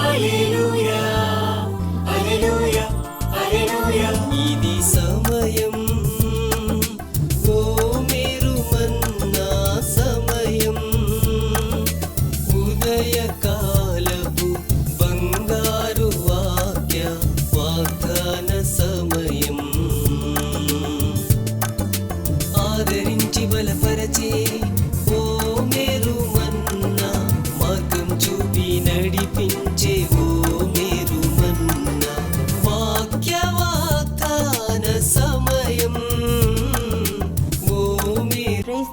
Hallelujah.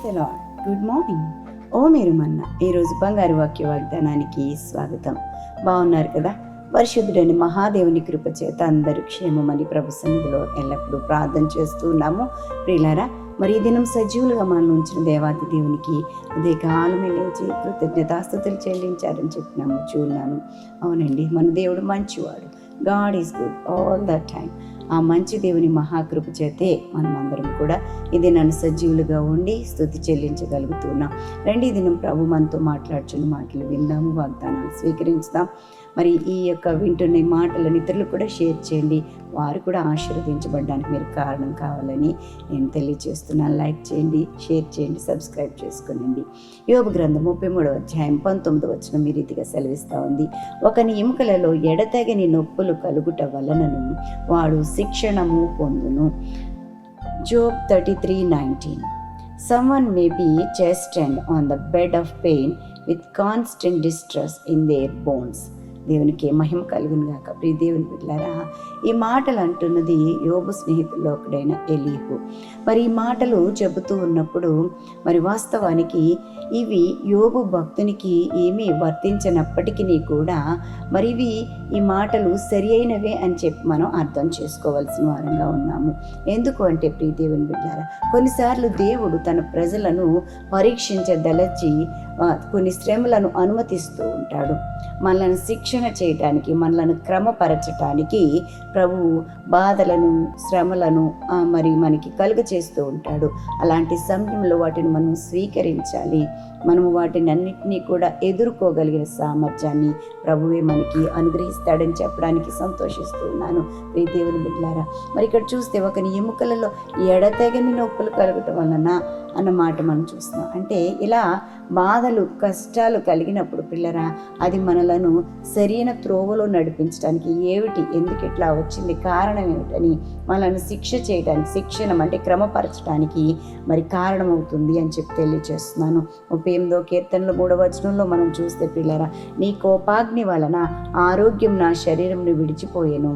The lord good morning ఓ మీరు మన్న ఈరోజు బంగారు వాక్య వాగ్దానానికి స్వాగతం. బాగున్నారు కదా? పరిశుద్ధుడైన మహాదేవుని కృప చేత అందరూ క్షేమమని ప్రభు సన్నిధిలో ఎల్లప్పుడూ ప్రార్థన చేస్తూ ఉన్నాము. ప్రియులారా మరి ఈ దినం సజీవులుగా మనం ఉంచిన దేవాది దేవునికి అదే కాలమే లేచి కృతజ్ఞతాస్తుతులు చెల్లించారని చెప్పినాము నమ్ముచున్నాను అవునండి మన దేవుడు మంచివాడు. God is good all the time ఆ మంచి దేవుని మహాకృప చేతే మనం అందరం కూడా ఇది నన్ను సజీవులుగా ఉండి స్థుతి చెల్లించగలుగుతున్నాం. రండి దినం ప్రభు మనతో మాట్లాడుచున్న మాటలు విందాము వాగ్దానాలు స్వీకరించుదాం మరి ఈ యొక్క వింటున్న మాటలను ఇతరులు కూడా షేర్ చేయండి. వారు కూడా ఆశీర్వదించబడడానికి మీరు కారణం కావాలని నేను తెలియజేస్తున్నాను. లైక్ చేయండి షేర్ చేయండి సబ్స్క్రైబ్ చేసుకోనండి. యోగ గ్రంథం ముప్పై మూడవ అధ్యాయం పంతొమ్మిది వచ్చిన మీ రీతిగా సెలవిస్తూ ఉంది. ఒకని ఎముకలలో ఎడతెగని నొప్పులు కలుగుట వలనను వాడు శిక్షణము పొందును Job thirty three nineteen someone may be chastened on the bed of pain with constant distress in their bones దేవునికి మహిమ కలుగును గాక. ప్రియ దేవుని బిడ్డారా ఈ మాటలు అంటున్నది యోబు స్నేహితుల్లో ఒకడైన ఎలీహు. మరి ఈ మాటలు చెబుతూ ఉన్నప్పుడు మరి వాస్తవానికి ఇవి యోగు భక్తునికి ఏమీ వర్తించినప్పటికీ కూడా మరి ఇవి ఈ మాటలు సరి అయినవే అని చెప్పి మనం అర్థం చేసుకోవాల్సిన వారంగా ఉన్నాము. ఎందుకు అంటే ప్రియ దేవుని బిడ్డారా కొన్నిసార్లు దేవుడు తన ప్రజలను పరీక్షించదలచి కొన్ని శ్రమలను అనుమతిస్తూ ఉంటాడు. మనలను శిక్షణ చేయటానికి మనలను క్రమపరచటానికి ప్రభువు బాధలను శ్రమలను మరి మనకి కలుగ చేస్తూ ఉంటాడు. అలాంటి సమయంలో వాటిని మనం స్వీకరించాలి. మనము వాటిని అన్నిటినీ కూడా ఎదుర్కోగలిగిన సామర్థ్యాన్ని ప్రభువే మనకి అనుగ్రహిస్తాడని చెప్పడానికి సంతోషిస్తూ ఉన్నాను దేవుని బిడ్డారా మరి ఇక్కడ చూస్తే ఒకని ఎముకలలో ఎడతెగని నొప్పులు కలగటం వలన అన్న మాట మనం చూస్తున్నాం. అంటే ఇలా బాధ బాధలు కష్టాలు కలిగినప్పుడు పిల్లరా అది మనలను సరైన త్రోవలో నడిపించడానికి ఏమిటి ఎందుకు ఇట్లా వచ్చింది కారణం ఏమిటని మనల్ని శిక్ష చేయడానికి శిక్షణ అంటే క్రమపరచడానికి మరి కారణమవుతుంది అని చెప్పి తెలియచేస్తున్నాను. ముప్పై ఎనిమిదో కీర్తనలో మూడవ వచనంలో మనం చూస్తే పిల్లరా నీ కోపాగ్ని వలన ఆరోగ్యం నా శరీరంను విడిచిపోయాను.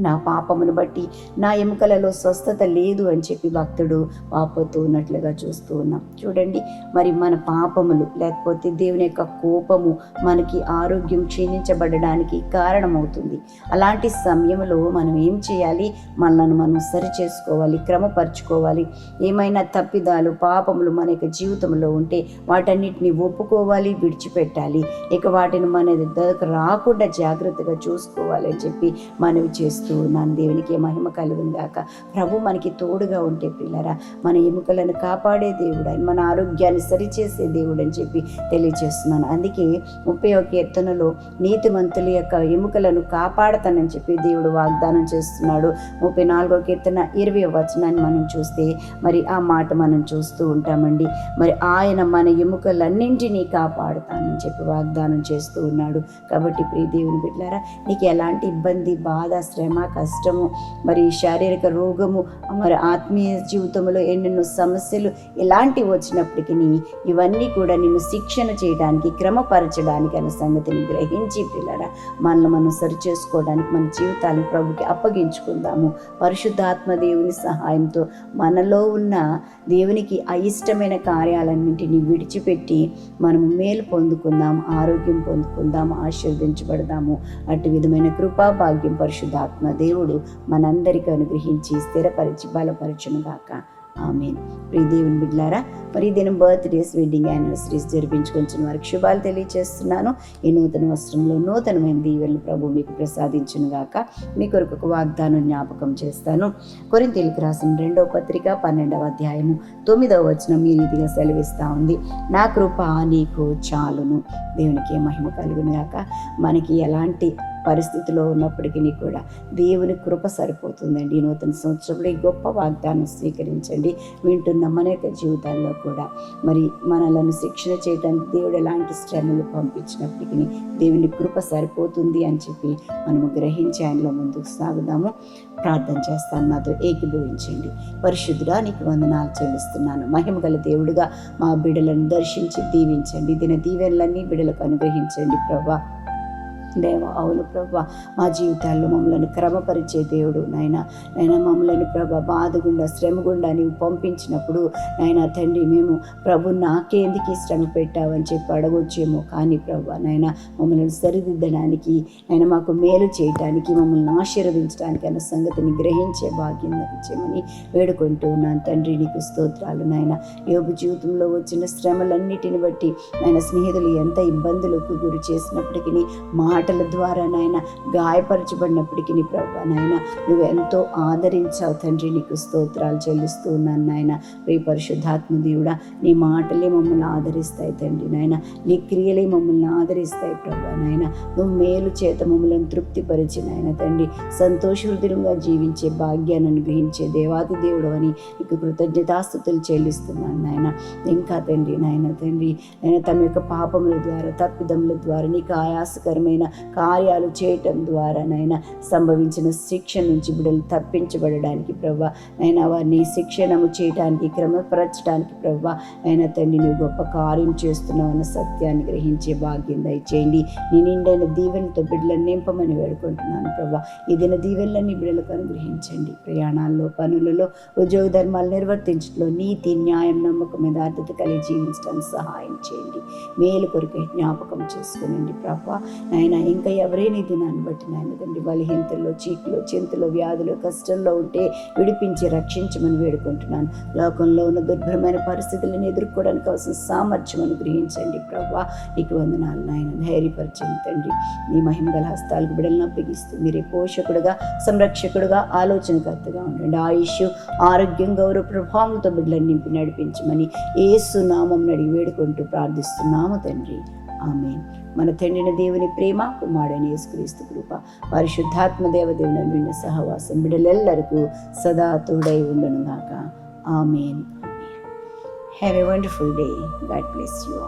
నా పాపమును బట్టి నా ఎముకలలో స్వస్థత లేదు అని చెప్పి భక్తుడు పాపతో ఉన్నట్లుగా చూస్తూ ఉన్నాం. చూడండి మరి మన పాపములు లేకపోతే దేవుని యొక్క కోపము మనకి ఆరోగ్యం క్షీణించబడడానికి కారణమవుతుంది. అలాంటి సమయంలో మనం ఏం చేయాలి? మనల్ని మనం సరి చేసుకోవాలి క్రమపరచుకోవాలి. ఏమైనా తప్పిదాలు పాపములు మన యొక్క జీవితంలో ఉంటే వాటన్నిటిని ఒప్పుకోవాలి విడిచిపెట్టాలి. ఇక వాటిని మన దగ్గరకు రాకుండా జాగ్రత్తగా చూసుకోవాలి అని చెప్పి మనవి చేస్తూ ఉన్నాను దేవునికి మహిమ కలుగుందాక ప్రభు మనకి తోడుగా ఉంటే పిల్లరా మన ఎముకలను కాపాడే దేవుడు ఆయన మన ఆరోగ్యాన్ని సరిచేసే దేవుడు అని చెప్పి తెలియజేస్తున్నాను. అందుకే ముప్పై ఒక ఎత్తునలో నీతిమంతుల యొక్క ఎముకలను కాపాడతానని చెప్పి దేవుడు వాగ్దానం చేస్తున్నాడు. ముప్పై నాలుగో కీర్తన ఇరవై వచనాన్ని మనం చూస్తే మరి ఆ మాట మనం చూస్తూ ఉంటామండి. మరి ఆయన మన ఎముకలన్నింటినీ కాపాడుతానని చెప్పి వాగ్దానం చేస్తూ ఉన్నాడు. కాబట్టి ప్రియ దేవుని బిడ్డారా నీకు ఎలాంటి ఇబ్బంది బాధ శ్రమ కష్టము మరి శారీరక రోగము మరి ఆత్మీయ జీవితంలో ఎన్నెన్నో సమస్యలు ఇలాంటివి వచ్చినప్పటికీ ఇవన్నీ కూడా నిన్ను శిక్షణ చేయడానికి క్రమపరచడానికి అనే సంగతిని గ్రహించి పిల్లరా మనల్ని మనం సరి చేసుకోవడానికి మన జీవితాలను ప్రభుకి అప్పగించుకుందాము. పరిశుద్ధాత్మ దేవుని సహాయంతో మనలో ఉన్న దేవునికి అయిష్టమైన కార్యాలన్నింటినీ విడిచిపెట్టి మనం మేలు పొందుకుందాం ఆరోగ్యం పొందుకుందాం ఆశీర్వదించబడదాము. అటు విధమైన కృపా భాగ్యం పరిశుద్ధాత్మ దేవుడు మనందరికీ అనుగ్రహించి స్థిరపరిచి బలపరచును గాక ఆమెన్. ప్రీ దేవుని బిడ్లారా మరి ఈ దినం బర్త్డేస్ వెడ్డింగ్ యానివర్సరీస్ జరిపించుకొంచిన వారికి శుభాలు తెలియజేస్తున్నాను ఈ నూతన వస్త్రంలో నూతనమైన దీవెలను ప్రభు మీకు ప్రసాదించును గాక మీ కొరకు ఒక వాగ్దానం జ్ఞాపకం చేస్తాను. కొరింతీలకు రాసిన రెండవ పత్రిక పన్నెండవ అధ్యాయము తొమ్మిదవ వచనం ఈ రీతిగా సెలవిస్తూ ఉంది. నా కృప నీకు చాలును. దేవునికి మహిమ కలుగును గాక మనకి ఎలాంటి పరిస్థితిలో ఉన్నప్పటికీ కూడా దేవుని కృప సరిపోతుందండి. నూతన సంవత్సరంలో ఈ గొప్ప వాగ్దానం స్వీకరించండి. వింటున్న మన యొక్క జీవితాల్లో కూడా మరి మనలను శిక్షణ చేయడానికి దేవుడు ఎలాంటి శ్రమలు పంపించినప్పటికీ దేవుని కృప సరిపోతుంది అని చెప్పి మనము గ్రహించి ఆయనలో ముందుకు సాగుదాము. ప్రార్థన చేస్తాను నాతో ఏకీభవించండి. పరిశుద్ధుడా నీకు వందనాలు చెల్లిస్తున్నాను. మహిమ గల దేవుడుగా మా బిడలను దర్శించి దీవించండి. దిన దీవెనలన్నీ బిడలకు అనుగ్రహించండి ప్రభా. దేవ అవును ప్రభా. మా జీవితాల్లో మమ్మల్ని క్రమపరిచే దేవుడు నాయన. నాయన మమ్మల్ని ప్రభా బాధ గుండా శ్రమ గుండా నీవు పంపించినప్పుడు నాయన తండ్రి మేము ప్రభు నాకేందుకు శ్రమ పెట్టావని చెప్పి అడగొచ్చేమో కానీ ప్రభా నాయన మమ్మల్ని సరిదిద్దడానికి ఆయన మాకు మేలు చేయటానికి మమ్మల్ని ఆశీర్వదించడానికి అన్న సంగతిని గ్రహించే భాగ్యం ఇచ్చేమని వేడుకుంటూ ఉన్నాను. తండ్రి నీకు స్తోత్రాలు నాయన. యోగు జీవితంలో వచ్చిన శ్రమలన్నిటిని బట్టి నాయన స్నేహితులు ఎంత ఇబ్బందులకు గురి చేసినప్పటికీ మాట మాటల ద్వారా నాయన గాయపరచబడినప్పటికీ ప్రభా నాయన నువ్వు ఎంతో ఆదరించావు తండ్రి. నీకు స్తోత్రాలు చెల్లిస్తూ ఉన్నాను నాయన. రే పరిశుద్ధాత్మ దేవుడా నీ మాటలే మమ్మల్ని ఆదరిస్తాయి తండ్రి నాయన. నీ క్రియలే మమ్మల్ని ఆదరిస్తాయి ప్రభా నాయన. నువ్వు మేలు చేత మమ్మల్ని తృప్తిపరిచి నాయన తండ్రి. సంతోషవృద్ధులుగా జీవించే భాగ్యాన్ని అనుగ్రహించే దేవాది దేవుడు అని నీకు కృతజ్ఞతాస్థుతులు చెల్లిస్తున్నాను నాయన. ఇంకా తండ్రి నాయన తండ్రి ఆయన తమ యొక్క పాపముల ద్వారా తప్పిదముల ద్వారా నీకు ఆయాసకరమైన కార్యాలు చేయటం ద్వారా నాయన సంభవించిన శిక్ష నుంచి బిడ్డలు తప్పించబడడానికి ప్రభా ఆయన వారిని శిక్షణము చేయడానికి క్రమపరచడానికి ప్రభా ఆయన తండ్రి నువ్వు గొప్ప కార్యం చేస్తున్నావు సత్యాన్ని గ్రహించే భాగ్యం దయచేయండి. నీ నిండైన దీవెనతో బిడ్డలను నింపమని వేడుకుంటున్నాను ప్రభా ఇదిన దిన దీవెనలన్నీ బిడ్డలకు అనుగ్రహించండి. ప్రయాణాల్లో పనులలో ఉద్యోగ ధర్మాలు నిర్వర్తించడంలో నీతి న్యాయం నమ్మకం యథార్థత కలిగి జీవించడానికి సహాయం చేయండి. మేలు కొరకే జ్ఞాపకం చేసుకునండి ప్రభా నాయన ఇంకా ఎవరైనా ఇది దినాన్ని బట్టి నాయన తండ్రి బలహీనతల్లో చీకులో చింతలో వ్యాధులు కష్టంలో ఉంటే విడిపించి రక్షించమని వేడుకుంటున్నాను. లోకంలో ఉన్న దుర్భరమైన పరిస్థితులను ఎదుర్కోవడానికి అవసరం సామర్థ్యం అనుగ్రహించండి ప్రభా. నీకు వందనాలు నాయన. ధైర్యపరచండి తండ్రి. నీ మహిమగల హస్తాలకు బిడలను అప్పగిస్తూ మీరే పోషకుడుగా సంరక్షకుడుగా ఆలోచనకర్తగా ఉండండి. ఆయుష్ ఆరోగ్యం గౌరవ ప్రభావంతో బిడ్డలను నింపి నడిపించమని ఏసు నామం అడిగి వేడుకుంటూ ప్రార్థిస్తున్నాము తండ్రి. ఆమె మన తండ్రిన దేవుని ప్రేమ కుమారుడైన యేసుక్రీస్తు కృప పరిశుద్ధాత్మ దేవదేవుని విన్న సహవాసం బిడ్డలెల్లరికూ సదా తోడై ఉండును గాక amen. Have a wonderful day God bless you